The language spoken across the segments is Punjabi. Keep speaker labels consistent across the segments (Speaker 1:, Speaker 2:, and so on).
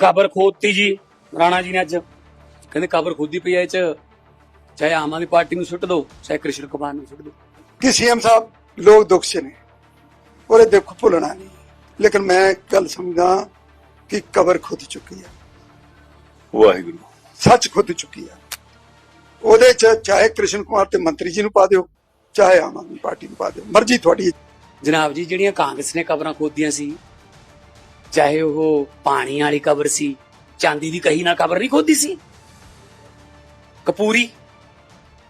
Speaker 1: ਕਬਰ ਖੋਦਤੀ ਜੀ ਰਾਣਾ ਜੀ ਨੇ ਅੱਜ। ਕਹਿੰਦੇ ਕਬਰ ਖੋਦੀ ਪਈ ਐ ਚ। ਚਾਹੇ ਆਮ ਆਦਮੀ ਪਾਰਟੀ ਨੂੰ ਸੁੱਟ ਦਿਓ ਚਾਹੇ ਕ੍ਰਿਸ਼ਨ ਕੁਮਾਰ ਨੂੰ ਸੁੱਟ ਦਿਓ
Speaker 2: ਕਿ ਸੀਐਮ ਸਾਹਿਬ ਲੋਕ ਦੁੱਖ 'ਚ ਨੇ। ਔਰ ਇਹ ਦੁੱਖ ਭੁੱਲਣਾ ਨਹੀਂ। ਲੇਕਿਨ ਮੈਂ ਇੱਕ ਗੱਲ ਸਮਝਦਾ ਕਿ ਕਬਰ ਖੁਦ ਚੁੱਕੀ ਹੈ
Speaker 3: ਵਾਹਿਗੁਰੂ।
Speaker 2: ਸੱਚ ਖੁਦ ਚੁੱਕੀ ਹੈ ਉਹਦੇ 'ਚ ਚਾਹੇ ਕ੍ਰਿਸ਼ਨ ਕੁਮਾਰ ਤੇ ਮੰਤਰੀ ਜੀ ਨੂੰ ਪਾ ਦਿਓ ਚਾਹੇ ਆਮ ਆਦਮੀ ਪਾਰਟੀ ਨੂੰ ਪਾ ਦਿਓ। ਮਰਜ਼ੀ ਤੁਹਾਡੀ।
Speaker 1: ਜਨਾਬ ਜੀ ਜਿਹੜੀਆਂ ਕਾਂਗਰਸ ਨੇ ਕਬਰਾਂ ਖੋਦੀਆਂ ਸੀ ਚਾਹੇ ਉਹ ਪਾਣੀ ਵਾਲੀ ਕਬਰ ਸੀ, ਚਾਂਦੀ ਦੀ ਕਹੀ ਨਾਲ ਕਬਰ ਨਹੀਂ ਖੋਦੀ ਸੀ। ਕਪੂਰੀ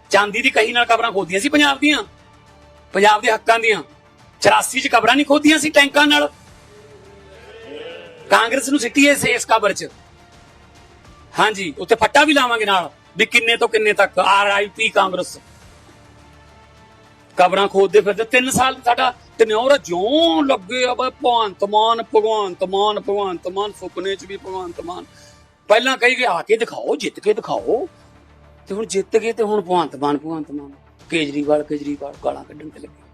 Speaker 1: ਚਾਂਦੀ ਦੀ ਕਹੀ ਨਾਲ ਕਬਰਾਂ ਖੋਦੀਆਂ ਸੀ ਪੰਜਾਬ ਦੀਆਂ। ਪੰਜਾਬ ਦੇ ਹੱਕਾਂ ਦੀਆਂ। 84 ਚ ਕਬਰਾਂ ਨਹੀਂ ਖੋਦੀਆਂ ਸੀ ਟੈਂਕਾਂ ਨਾਲ। ਕਾਂਗਰਸ ਨੂੰ ਸਿੱਟੀ ਇਸ ਇਸ ਕਬਰ ਚ। ਹਾਂਜੀ ਉੱਤੇ ਫੱਟਾ ਵੀ ਲਾਵਾਂਗੇ ਨਾਲ, ਵੀ ਕਿੰਨੇ ਤੋਂ ਕਿੰਨੇ ਤੱਕ ਆਰਆਈਪੀ ਕਾਂਗਰਸ। ਕਬਰਾਂ ਖੋਦਦੇ ਫਿਰਦੇ 3 ਸਾਲ ਸਾਡਾ ਟਨਿਓਰ ਜਿਉਂ ਲੱਗੇ ਆ ਬਈ ਭਗਵੰਤ ਮਾਨ ਭਗਵੰਤ ਮਾਨ ਭਗਵੰਤ ਮਾਨ, ਸੁਪਨੇ ਚ ਵੀ ਭਗਵੰਤ ਮਾਨ। ਪਹਿਲਾਂ ਕਹੀ ਗਏ, ਆ ਕੇ ਦਿਖਾਓ, ਜਿੱਤ ਕੇ ਦਿਖਾਓ। ਤੇ ਹੁਣ ਜਿੱਤ ਗਏ ਤੇ ਹੁਣ ਭਗਵੰਤ ਮਾਨ ਭਗਵੰਤ ਮਾਨ। ਕੇਜਰੀਵਾਲ ਕੇਜਰੀਵਾਲ ਗਾਲਾਂ ਕੱਢਣ ਤੇ ਲੱਗੇ।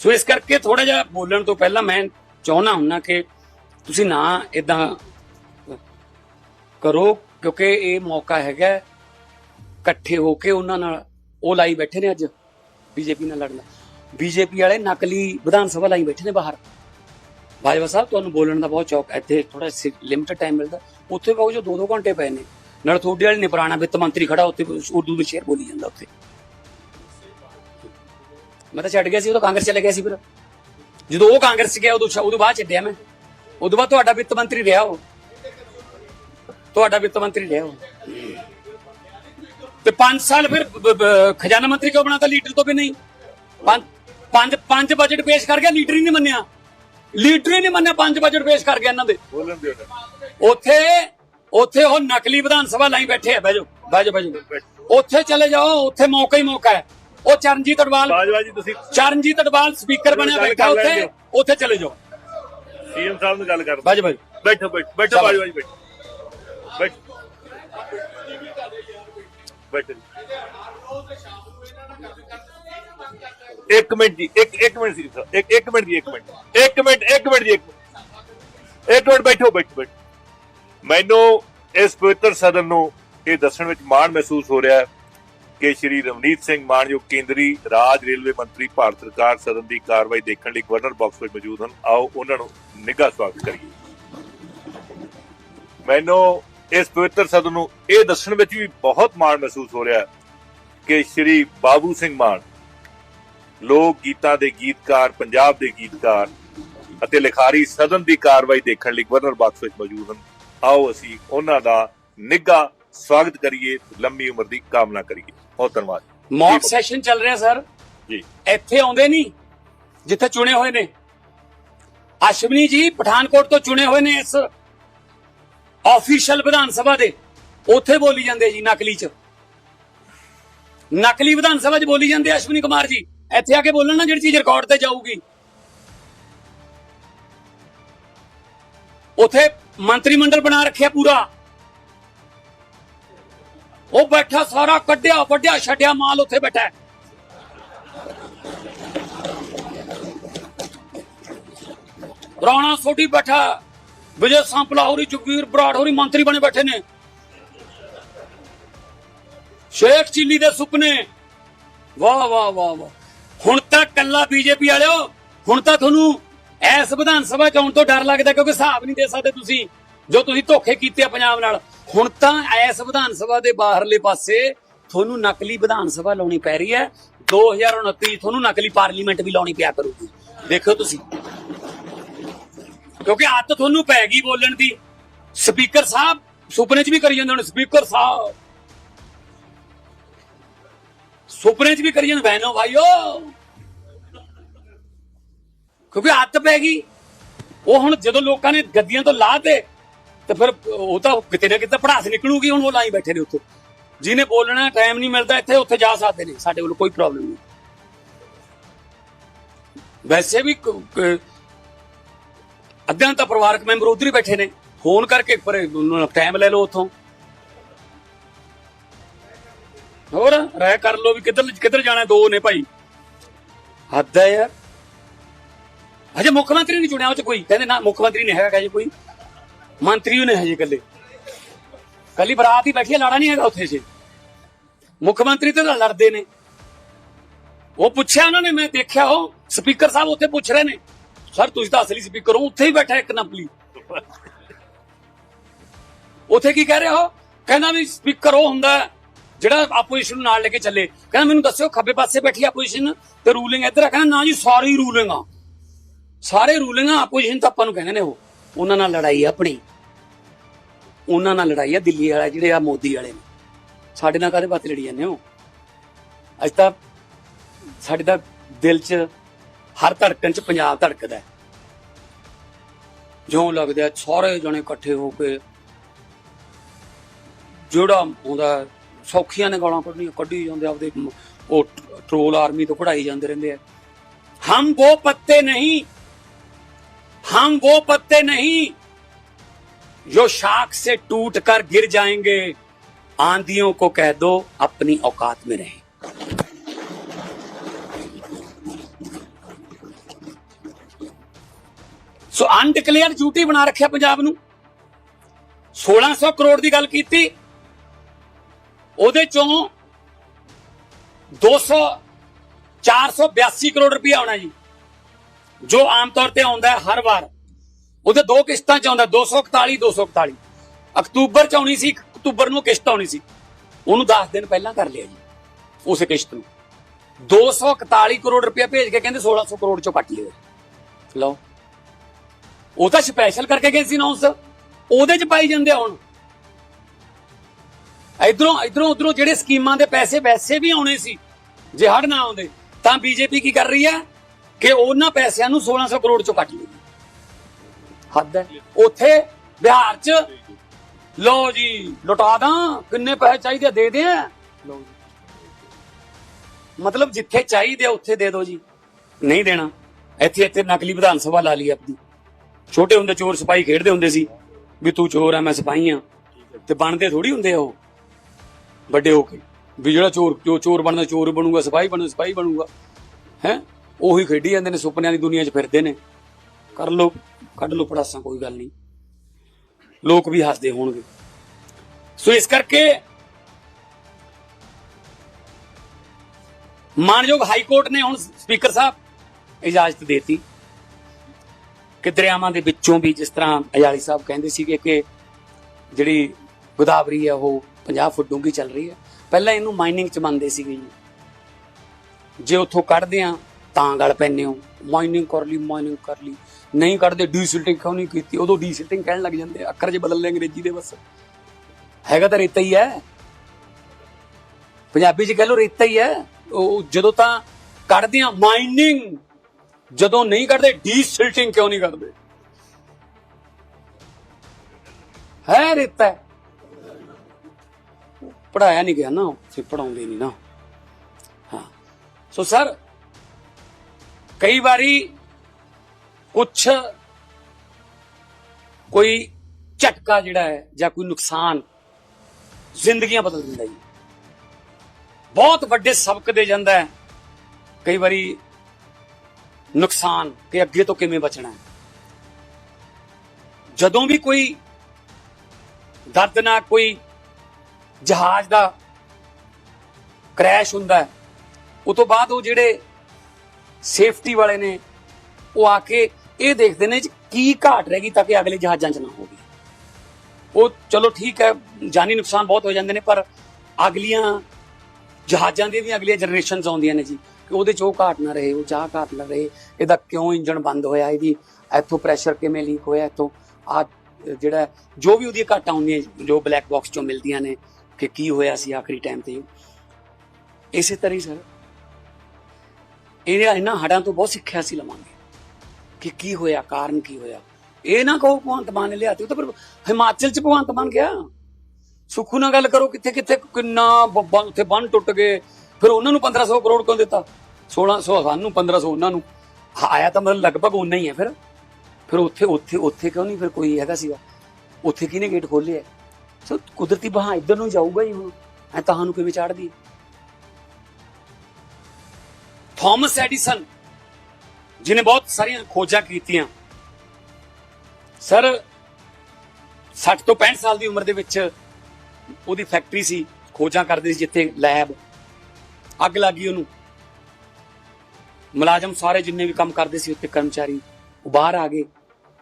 Speaker 1: ਸੋ ਇਸ ਕਰਕੇ ਥੋੜਾ ਜਿਹਾ ਬੋਲਣ ਤੋਂ ਪਹਿਲਾਂ ਮੈਂ ਚਾਹੁੰਦਾ ਹੁੰਨਾ ਕਿ ਤੁਸੀਂ ਨਾ ਇਦਾਂ ਕਰੋ, ਕਿਉਂਕਿ ਇਹ ਮੌਕਾ ਹੈਗਾ। ਇਕੱਠੇ ਹੋ ਕੇ ਉਹਨਾਂ ਨਾਲ ਉਹ ਲਾਈ ਬੈਠੇ ਨੇ ਅੱਜ ਬੀਜੇਪੀ ਨਾਲ ਲੜਨਾ। ਬੀਜੇਪੀ ਵਾਲੇ ਨਕਲੀ ਵਿਧਾਨ ਸਭਾ ਲਾਈ ਬੈਠੇ ਨੇ ਬਾਹਰ। ਬਾਜਵਾ ਸਾਹਿਬ, ਤੁਹਾਨੂੰ ਬੋਲਣ ਦਾ ਬਹੁਤ ਚੌਕ ਇੱਥੇ ਥੋੜਾ ਲਿਮਟਡ ਟਾਈਮ ਮਿਲਦਾ। ਉੱਥੇ ਕਹੋ ਜੋ 2-2 ਘੰਟੇ ਪਏ ਨੇ। ਨਾਲ ਤੁਹਾਡੇ ਵਾਲੇ ਨੇ ਪੁਰਾਣਾ ਵਿੱਤ ਮੰਤਰੀ ਖੜਾ, ਉੱਥੇ ਉਰਦੂ ਵਿੱਚ ਸ਼ੇਰ ਬੋਲੀ ਜਾਂਦਾ ਉੱਥੇ। ਮੈਂ ਤਾਂ ਛੱਡ ਗਿਆ ਸੀ ਉਹ ਤਾਂ ਕਾਂਗਰਸ ਚਲੇ ਗਿਆ ਸੀ ਫਿਰ। ਜਦੋਂ ਉਹ ਕਾਂਗਰਸ ਗਿਆ, ਉਦੋਂ ਉਦੋਂ ਬਾਅਦ ਛੱਡਿਆ ਮੈਂ। ਉਦੋਂ ਬਾਅਦ ਤੁਹਾਡਾ ਵਿੱਤ ਮੰਤਰੀ ਰਿਹਾ ਉਹ। ਤੁਹਾਡਾ ਵਿੱਤ ਮੰਤਰੀ ਰਿਹਾ ਉਹ। ਤੇ 5 ਸਾਲ ਫਿਰ ਬ- ਬ- ਖਜ਼ਾਨਾ ਮੰਤਰੀ ਕਿਉਂ ਬਣਾਤਾ ਲੀਡਰ ਤੋਂ ਵੀ ਨਹੀਂ ਪੰਜ ਪੰਜ ਪੰਜ ਬਜਟ ਪੇਸ਼ ਕਰ ਗਿਆ ਲੀਡਰ ਹੀ ਨਹੀਂ ਮੰਨਿਆ। ਲੀਡਰ ਹੀ ਨਹੀਂ ਮੰਨਿਆ ਪੰਜ ਬਜਟ ਪੇਸ਼ ਕਰ ਗਿਆ ਇਹਨਾਂ ਦੇ।
Speaker 3: ਬੋਲਣ ਦਿਓ।
Speaker 1: ਉੱਥੇ ਉੱਥੇ ਉਹ ਨਕਲੀ ਵਿਧਾਨ ਸਭਾ ਲਾਈ ਬੈਠੇ ਆ ਬੈਜੋ ਬੈਜੋ ਬੈਜੋ ਉੱਥੇ ਚਲੇ ਜਾਓ ਉੱਥੇ ਮੌਕਾ ਹੀ ਮੌਕਾ ਹੈ। ਉਹ ਚਰਨਜੀਤ ਅਡਵਾਲ
Speaker 3: ਬਾਜਵਾ ਜੀ ਤੁਸੀਂ
Speaker 1: ਚਰਨਜੀਤ ਅਡਵਾਲ ਸਪੀਕਰ ਬਣਿਆ ਬੈਠਾ ਉੱਥੇ ਉੱਥੇ ਚਲੇ ਜਾਓ।
Speaker 3: ਸੀਐਮ ਸਾਹਿਬ ਨਾਲ ਗੱਲ ਕਰ
Speaker 1: ਬੈਜੋ ਬੈਜੋ
Speaker 3: ਬੈਠੋ ਬੈਠੋ ਬੈਠੋ। ਬਾਜਵਾ ਜੀ ਬੈਠੋ। ਬੈਠੋ। ਬੈਠੋ ਇੱਕ ਮਿੰਟ ਜੀ, ਇੱਕ ਇੱਕ ਮਿੰਟ ਸੀ ਸਰ। ਇੱਕ ਇੱਕ ਮਿੰਟ ਜੀ, ਇੱਕ ਮਿੰਟ। ਇੱਕ ਮਿੰਟ ਇੱਕ ਮਿੰਟ ਜੀ, ਇੱਕ ਮਿੰਟ। ਇੱਕ ਮਿੰਟ ਬੈਠੋ ਬੈਠੋ ਬੈਠੋ। ਮੈਨੂੰ ਇਸ ਪਵਿੱਤਰ ਸਦਨ ਨੂੰ ਇਹ ਦੱਸਣ ਵਿੱਚ ਮਾਣ ਮਹਿਸੂਸ ਹੋ ਰਿਹਾ ਹੈ ਕਿ ਸ਼੍ਰੀ ਰਵਨੀਤ ਸਿੰਘ ਮਾਨਯੋਗ ਕੇਂਦਰੀ ਰਾਜ ਰੇਲਵੇ ਮੰਤਰੀ ਭਾਰਤ ਸਰਕਾਰ ਸਦਨ ਦੀ ਕਾਰਵਾਈ ਦੇਖਣ ਲਈ ਗਵਰਨਰ ਬਾਕਸ ਵਿੱਚ ਮੌਜੂਦ ਹਨ। ਆਓ, ਉਹਨਾਂ ਨੂੰ ਨਿੱਘਾ ਸਵਾਗਤ ਕਰੀਏ। ਮੈਨੂੰ ਇਸ ਪਵਿੱਤਰ ਸਦਨ ਨੂੰ ਇਹ ਦੱਸਣ ਵਿੱਚ ਵੀ ਬਹੁਤ ਮਾਣ ਮਹਿਸੂਸ ਹੋ ਰਿਹਾ ਹੈ ਕਿ ਸ਼੍ਰੀ ਬਾਬੂ ਸਿੰਘ ਮਾਨ ਲੋਕ ਗੀਤਾਂ ਦੇ ਗੀਤਕਾਰ ਪੰਜਾਬ ਦੇ ਗੀਤਕਾਰ ਅਤੇ ਲਿਖਾਰੀ ਸਦਨ ਦੀ ਕਾਰਵਾਈ ਦੇਖਣ ਲਈ ਗਵਰਨਰ ਬਾਕਸ ਵਿੱਚ ਮੌਜੂਦ ਹਨ। ਆਓ ਅਸੀਂ ਉਹਨਾਂ ਦਾ ਨਿੱਘਾ ਸਵਾਗਤ ਕਰੀਏ ਲੰਮੀ ਉਮਰ ਦੀ ਕਾਮਨਾ ਕਰੀਏ। ਬਹੁਤ ਧੰਨਵਾਦ।
Speaker 1: ਮੌਕ ਸੈਸ਼ਨ ਚੱਲ ਰਿਹਾ ਸਰ
Speaker 3: ਜੀ।
Speaker 1: ਇੱਥੇ ਆਉਂਦੇ ਨਹੀਂ ਜਿੱਥੇ ਚੁਣੇ ਹੋਏ ਨੇ। ਅਸ਼ਵਨੀ ਜੀ ਪਠਾਨਕੋਟ ਤੋਂ ਚੁਣੇ ਹੋਏ ਨੇ ਇਸ ਆਫੀਸ਼ੀਅਲ ਵਿਧਾਨ ਸਭਾ ਦੇ, ਉੱਥੇ ਬੋਲੀ ਜਾਂਦੇ ਜੀ, ਨਕਲੀ ਚ। ਨਕਲੀ ਵਿਧਾਨ ਸਭਾ 'ਚ ਬੋਲੀ ਜਾਂਦੇ ਅਸ਼ਵਨੀ ਕੁਮਾਰ ਜੀ। ਇੱਥੇ ਆ ਕੇ ਬੋਲਣ ਨਾ, ਜਿਹੜੀ ਚੀਜ਼ ਰਿਕਾਰਡ ਤੇ ਜਾਊਗੀ। ਉਥੇ ਮੰਤਰੀ ਮੰਡਲ ਬਣਾ ਰੱਖਿਆ ਪੂਰਾ। ਉਹ ਬੈਠਾ, ਸਾਰਾ ਕੱਢਿਆ ਵੱਡਿਆ ਛੱਡਿਆ, ਮਾਲ ਉੱਥੇ ਬੈਠਾ ਰੌਣਾ ਰਾਣਾ ਸੋਢੀ ਬੈਠਾ। ਵਿਜੇ ਸੰਪਲਾ ਹੋਰੀ, ਜਗਵੀਰ ਬਰਾੜ ਹੋਰੀ ਮੰਤਰੀ ਬਣੇ ਬੈਠੇ ਨੇ। ਸ਼ੇਖ ਚਿੱਲੀ ਦੇ ਸੁਪਨੇ। ਵਾਹ ਵਾਹ ਵਾਹ ਵਾਹ। ਹੁਣ ਤਾਂ ਕੱਲਾ ਬੀਜੇਪੀ ਵਾਲਿਓ, ਹੁਣ ਤਾਂ ਤੁਹਾਨੂੰ ਐਸ ਵਿਧਾਨ ਸਭਾ ਚ ਆਉਣ ਤੋਂ ਡਰ ਲੱਗਦਾ ਕਿਉਂਕਿ ਹਿਸਾਬ ਨਹੀਂ ਦੇ ਸਕਦੇ ਤੁਸੀਂ, ਜੋ ਤੁਸੀਂ ਧੋਖੇ ਕੀਤੇ ਆ ਪੰਜਾਬ ਨਾਲ। ਹੁਣ ਤਾਂ ਐਸ ਵਿਧਾਨ ਸਭਾ ਦੇ ਬਾਹਰਲੇ ਪਾਸੇ ਤੁਹਾਨੂੰ ਨਕਲੀ ਵਿਧਾਨ ਸਭਾ ਲਾਉਣੀ ਪੈ ਰਹੀ ਹੈ। 2029 ਤੁਹਾਨੂੰ ਨਕਲੀ ਪਾਰਲੀਮੈਂਟ ਵੀ ਲਾਉਣੀ ਪਿਆ ਕਰੂਗੀ। ਦੇਖੋ ਤੁਸੀਂ। ਕਿਉਂਕਿ ਆਦਤ ਤੁਹਾਨੂੰ ਪੈ ਗਈ ਬੋਲਣ ਦੀ। ਸਪੀਕਰ ਸਾਹਿਬ, ਸੁਪਨੇ 'ਚ ਵੀ ਕਰੀ ਜਾਂਦੇ ਹੁਣ, ਸਪੀਕਰ ਸਾਹਿਬ। ਸੁਪਨੇ 'ਚ ਵੀ ਕਰੀ ਜਾਂਦੇ ਬਹਿਨੋ ਭਾਈਓ। ਕਿਉਂਕਿ ਆਦਤ ਪੈ ਗਈ। ਉਹ ਹੁਣ ਜਦੋਂ ਲੋਕਾਂ ਨੇ ਗੱਦੀਆਂ ਤੋਂ ਲਾ ਤੇ ਤੇ ਫਿਰ ਉਹ ਤਾਂ ਕਿਤੇ ਨਾ ਕਿਤੇ ਪੜਾਸ ਨਿਕਲੂਗੀ, ਹੁਣ ਉਹ ਲਾਈ ਬੈਠੇ ਨੇ ਉੱਥੇ। ਜਿਹਨੇ ਬੋਲਣਾ, ਟਾਈਮ ਨਹੀਂ ਮਿਲਦਾ, ਇੱਥੇ ਉੱਥੇ ਜਾ ਸਕਦੇ ਨੇ, ਸਾਡੇ ਕੋਲ ਕੋਈ ਪ੍ਰੋਬਲਮ ਨਹੀਂ। ਵੈਸੇ ਵੀ ਅੱਧਿਆਂ ਤਾਂ ਪਰਿਵਾਰਕ ਮੈਂਬਰ ਉਧਰ ਹੀ ਬੈਠੇ ਨੇ। ਫੋਨ ਕਰਕੇ ਪਰ ਟਾਈਮ ਲੈ ਲਓ ਉੱਥੋਂ। ਹੋਰ ਰਹਿ ਕਰ ਲਓ ਵੀ ਕਿੱਧਰ ਕਿੱਧਰ ਜਾਣਾ, ਦੋ ਨੇ ਭਾਈ। ਹੱਦ ਹੈ ਯਾਰ। ਹਜੇ ਮੁੱਖ ਮੰਤਰੀ ਨਹੀਂ ਚੁਣਿਆ ਉਹ ਚ ਕੋਈ। ਕਹਿੰਦੇ ਨਾ, ਮੁੱਖ ਮੰਤਰੀ ਨਹੀਂ ਹੈਗਾ ਜੀ ਕੋਈ। ਮੰਤਰੀ ਨੇ ਹਜੇ ਇਕੱਲੇ। ਕੱਲੀ ਬਰਾਤ ਹੀ ਬੈਠੀ ਹੈ ਲਾੜਾ ਨਹੀਂ ਹੈਗਾ ਉੱਥੇ ਜੀ ਮੁੱਖ ਮੰਤਰੀ ਤੇ ਲੜਦੇ ਨੇ। ਉਹ ਪੁੱਛਿਆ ਉਹਨਾਂ ਨੇ, ਮੈਂ ਦੇਖਿਆ ਉਹ ਸਪੀਕਰ ਸਾਹਿਬ ਉੱਥੇ ਪੁੱਛ ਰਹੇ ਨੇ। ਸਰ, ਤੁਸੀਂ ਤਾਂ ਅਸਲੀ ਸਪੀਕਰ ਹੋ, ਉੱਥੇ ਹੀ ਬੈਠਾ ਇੱਕ ਨਕਲੀ ਉੱਥੇ ਕੀ ਕਹਿ ਰਹੇ ਹੋ ਕਹਿੰਦਾ ਵੀ ਸਪੀਕਰ ਉਹ ਹੁੰਦਾ ਜਿਹੜਾ ਆਪੋਜੀਸ਼ਨ ਨੂੰ ਨਾਲ ਲੈ ਕੇ ਚੱਲੇ। ਕਹਿੰਦਾ, ਮੈਨੂੰ ਦੱਸਿਓ, ਖੱਬੇ ਪਾਸੇ ਬੈਠੀ ਆਪੋਜੀਸ਼ਨ ਤੇ ਰੂਲਿੰਗ ਇੱਧਰ ਆ? ਕਹਿੰਦਾ, ਨਾ ਜੀ, ਸਾਰੀ ਰੂਲਿੰਗ ਆ। ਸਾਰੇ ਰੂਲਿੰਗ ਆ ਆਪੋਜੀਸ਼ਨ ਤਾਂ ਆਪਾਂ ਨੂੰ ਕਹਿੰਦੇ ਨੇ ਉਹ। ਉਹਨਾਂ ਨਾਲ ਲੜਾਈ ਆ ਆਪਣੀ। ਉਹਨਾਂ ਨਾਲ ਲੜਾਈ ਆ, ਦਿੱਲੀ ਵਾਲੇ ਜਿਹੜੇ ਆ, ਮੋਦੀ ਵਾਲੇ ਨੇ। ਸਾਡੇ ਨਾਲ ਕਾਹਦੇ ਬਾਤੇ ਲੜੀ ਜਾਂਦੇ ਹੋ? ਅੱਜ ਤਾਂ ਸਾਡੇ ਤਾਂ ਦਿਲ 'ਚ ਹਰ ਧੜਕਣ 'ਚ ਪੰਜਾਬ ਧੜਕਦਾ ਹੈ ਜਿਉਂ ਲੱਗਦਾ ਹੈ ਸਾਰੇ ਜਣੇ ਇਕੱਠੇ ਹੋ ਕੇ ਜਿਹੜਾ ਹੁੰਦਾ ਸੌਖੀਆਂ ਨੇ ਗਾਲਾਂ ਕੱਢਣੀਆਂ ਕੱਢੀ ਜਾਂਦੇ ਆਪਦੇ ਮ- ਉਹ ਟਰੋਲ ਆਰਮੀ ਤੋਂ ਕਢਾਈ ਜਾਂਦੇ ਰਹਿੰਦੇ ਆ ਹਮ ਉਹ ਪੱਤੇ ਨਹੀਂ हम वो पत्ते नहीं जो शाख से टूट कर गिर जाएंगे आंधियों को कह दो अपनी औकात में रहे ਸੋ ਅਨਡਿਕਲੇਅਰ ਡਿਊਟੀ ਬਣਾ ਰੱਖਿਆ ਪੰਜਾਬ ਨੂੰ। 1600 ਕਰੋੜ ਦੀ ਗੱਲ ਕੀਤੀ। ਉਹਦੇ ਚੋਂ 200 482 ਕਰੋੜ ਰੁਪਇਆ ਆਉਣਾ ਜੀ। ਜੋ ਆਮ ਤੌਰ ਤੇ ਆਉਂਦਾ ਹੈ ਹਰ ਵਾਰ। ਉਹਦੇ ਦੋ ਕਿਸ਼ਤਾਂ ਚ ਆਉਂਦਾ 241 241 ਅਕਤੂਬਰ ਚ ਆਉਣੀ ਸੀ, ਅਕਤੂਬਰ ਨੂੰ ਕਿਸ਼ਤ ਆਉਣੀ ਸੀ। ਉਹਨੂੰ 10 ਦਿਨ ਪਹਿਲਾਂ ਕਰ ਲਿਆ ਜੀ, ਉਸ ਕਿਸ਼ਤ ਨੂੰ। 241 ਕਰੋੜ ਰੁਪਇਆ ਭੇਜ ਕੇ ਕਹਿੰਦੇ 1600 ਕਰੋੜ ਚੋਂ ਕੱਟ ਲਿਓ ਲਓ। ਉਹ ਤਾਂ ਸਪੈਸ਼ਲ ਕਰਕੇ ਗਏ ਸੀ ਅਨਾਉਂਸ ਉਹਦੇ ਚ ਪਾਈ ਜਾਂਦੇ ਹੁਣ। ਇਧਰੋਂ ਇਧਰੋਂ ਉਧਰੋਂ ਜਿਹੜੇ ਸਕੀਮਾਂ ਦੇ ਪੈਸੇ ਵੈਸੇ ਵੀ ਆਉਣੇ ਸੀ ਜੇ ਹੜ ਨਾ ਆਉਂਦੇ ਤਾਂ ਬੀਜੇਪੀ ਕੀ ਕਰ ਰਹੀ ਹੈ ਕਿ ਉਹਨਾਂ ਪੈਸਿਆਂ ਨੂੰ 1600 ਕਰੋੜ ਚੋਂ ਕੱਟ ਲਈ। ਹੱਦ ਹੈ। ਉੱਥੇ ਬਿਹਾਰ ਚ ਲਓ ਜੀ ਲੁਟਾ ਦਾਂ ਕਿੰਨੇ ਪੈਸੇ ਚਾਹੀਦੇ ਦੇ ਦੇ ਮਤਲਬ ਜਿੱਥੇ ਚਾਹੀਦੇ ਉੱਥੇ ਦੇ ਦਿਓ ਜੀ। ਨਹੀਂ ਦੇਣਾ। ਇੱਥੇ ਇੱਥੇ ਨਕਲੀ ਵਿਧਾਨ ਸਭਾ ਲਾ ਲਈ ਆਪਣੀ। ਛੋਟੇ ਹੁੰਦੇ ਚੋਰ ਸਿਪਾਹੀ ਖੇਡਦੇ ਹੁੰਦੇ ਸੀ, ਵੀ ਤੂੰ ਚੋਰ ਆ, ਮੈਂ ਸਿਪਾਹੀ ਆ। ਤੇ ਬਣਦੇ ਥੋੜੀ ਹੁੰਦੇ ਆ ਉਹ। ਵੱਡੇ ਹੋ ਕੇ। ਵੀ ਜਿਹੜਾ ਚੋਰ, ਜੋ ਚੋਰ ਬਣਦਾ, ਚੋਰ ਬਣੂਗਾ, ਸਿਪਾਹੀ ਬਣੂ, ਸਿਪਾਹੀ ਬਣੂਗਾ। ਹੈ? ਉਹੀ ਖੇਡੀ ਜਾਂਦੇ ਨੇ, ਸੁਪਨਿਆਂ ਦੀ ਦੁਨੀਆ 'ਚ ਫਿਰਦੇ ਨੇ। ਕਰ ਲੋ ਕੱਢ ਲੋ ਪੜਾਸਾਂ, ਕੋਈ ਗੱਲ ਨਹੀਂ। ਲੋਕ ਵੀ ਹੱਸਦੇ ਹੋਣਗੇ। ਸੋ ਇਸ ਕਰਕੇ ਮਾਨਯੋਗ ਹਾਈ ਕੋਰਟ ਨੇ ਹੁਣ ਸਪੀਕਰ ਸਾਹਿਬ ਇਜਾਜ਼ਤ ਦੇਤੀ। ਕਿ ਦਰਿਆਵਾਂ ਦੇ ਵਿੱਚੋਂ ਵੀ ਜਿਸ ਤਰ੍ਹਾਂ ਅਜਾਲੀ ਸਾਹਿਬ ਕਹਿੰਦੇ ਸੀਗੇ ਕਿ ਜਿਹੜੀ ਗੋਦਾਵਰੀ ਹੈ ਉਹ 50 ਫੁੱਟ ਡੂੰਘੀ ਚੱਲ ਰਹੀ ਹੈ। ਪਹਿਲਾਂ ਇਹਨੂੰ ਮਾਈਨਿੰਗ ਚ ਮੰਨਦੇ ਸੀਗੇ ਜੀ। ਜੇ ਉੱਥੋਂ ਕੱਢਦੇ ਆ ਤਾਂ ਗਲ ਪੈਨੇ ਹੋ। ਮਾਈਨਿੰਗ ਕਰ ਲਈ ਮਾਈਨਿੰਗ ਕਰ ਲਈ। ਨਹੀਂ ਕੱਢਦੇ ਡੀਸਿਲਟਿੰਗ ਕਿਉਂ ਨਹੀਂ ਕੀਤੀ? ਉਦੋਂ ਡੀਸਿਲਟਿੰਗ ਕਹਿਣ ਲੱਗ ਜਾਂਦੇ ਆ, ਅੱਖਰ ਜੇ ਬਦਲ ਲੈ ਅੰਗਰੇਜ਼ੀ ਦੇ ਬਸ। ਹੈਗਾ ਤਾਂ ਰੇਤਾ ਹੀ ਹੈ। ਪੰਜਾਬੀ ਚ ਕਹਿ ਲੋ ਰੇਤਾ ਹੀ ਹੈ। ਉਹ ਜਦੋਂ ਤਾਂ ਕੱਢਦੇ ਆ ਮਾਈਨਿੰਗ ਜਦੋਂ ਨਹੀਂ ਕਰਦੇ ਡੀਸਿਲਟਿੰਗ ਕਿਉਂ ਨਹੀਂ ਕਰਦੇ? ਹੈ ਰੇਤਾ ਹੈ। ਪੜਾਇਆ ਨਹੀਂ ਗਿਆ ਨਾ, ਉੱਥੇ ਪੜਾਉਂਦੇ ਨਹੀਂ ਨਾ। ਹਾਂ। ਸੋ ਸਰ, ਕਈ ਵਾਰੀ ਕੁਛ ਕੋਈ ਝਟਕਾ ਜਿਹੜਾ ਹੈ ਜਾਂ ਕੋਈ ਨੁਕਸਾਨ ਜ਼ਿੰਦਗੀਆਂ ਬਦਲ ਦਿੰਦਾ ਜੀ। ਬਹੁਤ ਵੱਡੇ ਸਬਕ ਦੇ ਜਾਂਦਾ ਹੈ। ਕਈ ਵਾਰੀ ਨੁਕਸਾਨ ਕਿ ਅੱਗੇ ਤੋਂ ਕਿਵੇਂ ਬਚਣਾ ਹੈ? ਜਦੋਂ ਵੀ ਕੋਈ ਦਰਦਨਾਕ ਕੋਈ ਜਹਾਜ਼ ਦਾ ਕ੍ਰੈਸ਼ ਹੁੰਦਾ ਹੈ ਉਹ ਤੋਂ ਬਾਅਦ ਉਹ ਜਿਹੜੇ ਸੇਫਟੀ ਵਾਲੇ ਨੇ, ਉਹ ਆ ਕੇ ਇਹ ਦੇਖਦੇ ਨੇ ਜੀ ਕੀ ਘਾਟ ਰਹਿ ਗਈ ਤਾਂ ਕਿ ਅਗਲੇ ਜਹਾਜ਼ਾਂ 'ਚ ਨਾ ਹੋਵੇ। ਉਹ ਚਲੋ ਠੀਕ ਹੈ, ਜਾਨੀ ਨੁਕਸਾਨ ਬਹੁਤ ਹੋ ਜਾਂਦੇ ਨੇ, ਪਰ ਅਗਲੀਆਂ ਜਹਾਜ਼ਾਂ ਦੀਆਂ ਵੀ ਅਗਲੀਆਂ ਜਨਰੇਸ਼ਨਸ ਆਉਂਦੀਆਂ ਨੇ ਜੀ। ਕਿ ਉਹਦੇ 'ਚ ਉਹ ਘਾਟ ਨਾ ਰਹੇ, ਉਹ ਚਾਹ ਘਾਟ ਨਾ ਰਹੇ। ਇਹਦਾ ਕਿਉਂ ਇੰਜਣ ਬੰਦ ਹੋਇਆ ਇਹਦੀ? ਇੱਥੋਂ ਪ੍ਰੈਸ਼ਰ ਕਿਵੇਂ ਲੀਕ ਹੋਇਆ ਇੱਥੋਂ? ਆ ਜਿਹੜਾ ਜੋ ਵੀ ਉਹਦੀਆਂ ਘਾਟਾਂ ਹੁੰਦੀਆਂ, ਜੋ ਬਲੈਕ ਬਾਕਸ 'ਚੋਂ ਮਿਲਦੀਆਂ ਨੇ, ਕਿ ਕੀ ਹੋਇਆ ਸੀ ਆਖਰੀ ਟਾਈਮ ਤੇ? ਇਸੇ ਤਰ੍ਹਾਂ ਹੀ ਸਰ। ਇਹ ਇਹਨਾਂ ਹੜਾਂ ਤੋਂ ਬਹੁਤ ਸਿੱਖਿਆ ਸੀ ਲਵਾਂਗੇ। ਕਿ ਕੀ ਹੋਇਆ, ਕਾਰਨ ਕੀ ਹੋਇਆ? ਇਹ ਨਾ ਕਹੋ ਭਗਵੰਤ ਮਾਨ ਨੇ ਲਿਆਤੀ ਉਹ ਤਾਂ ਫਿਰ ਹਿਮਾਚਲ ਚ ਭਗਵੰਤ ਮਾਨ ਗਿਆ। ਸੁਖੂ ਨਾਲ ਗੱਲ ਕਰੋ ਕਿੱਥੇ ਕਿੱਥੇ ਕਿੰਨਾ ਉੱਥੇ ਬੰਨ ਟੁੱਟ ਗਏ। ਫਿਰ ਉਹਨਾਂ ਨੂੰ 1500 ਕਰੋੜ ਕਿਉਂ ਦਿੱਤਾ? 1600 ਸਾਨੂੰ 1500 ਉਹਨਾਂ ਨੂੰ। ਹਾਂ, ਆਇਆ ਤਾਂ ਮਤਲਬ ਲਗਭਗ ਉਨਾ ਹੀ ਹੈ ਫਿਰ। ਫਿਰ ਉੱਥੇ ਉੱਥੇ ਉੱਥੇ ਕਿਉਂ ਨਹੀਂ ਫਿਰ ਕੋਈ ਹੈਗਾ ਸੀਗਾ? ਉੱਥੇ ਕਿਹਨੇ ਗੇਟ ਖੋਲਿਆ ਸੋ ਕੁਦਰਤੀ ਬਹਾ ਇੱਧਰ ਨੂੰ ਜਾਊਗਾ ਹੀ ਹੁਣ। ਐ ਤੁਹਾਨੂੰ ਕਿਵੇਂ ਚਾੜਦੀ ਥਾਮਸ ਐਡੀਸਨ ਜਿਹਨੇ ਬਹੁਤ ਸਾਰੀਆਂ ਖੋਜਾਂ ਕੀਤੀਆਂ। ਸਰ 60 ਤੋਂ 65 ਸਾਲ ਦੀ ਉਮਰ ਦੇ ਵਿੱਚ ਉਹਦੀ ਫੈਕਟਰੀ ਸੀ ਖੋਜਾਂ ਕਰਦੇ ਸੀ ਜਿੱਥੇ ਲੈਬ ਅੱਗ ਲੱਗੀ ਉਹਨੂੰ। ਮੁਲਾਜ਼ਮ ਸਾਰੇ ਜਿੰਨੇ ਵੀ ਕੰਮ ਕਰਦੇ ਸੀ ਉੱਤੇ ਕਰਮਚਾਰੀ ਉਹ ਬਾਹਰ ਆ ਗਏ।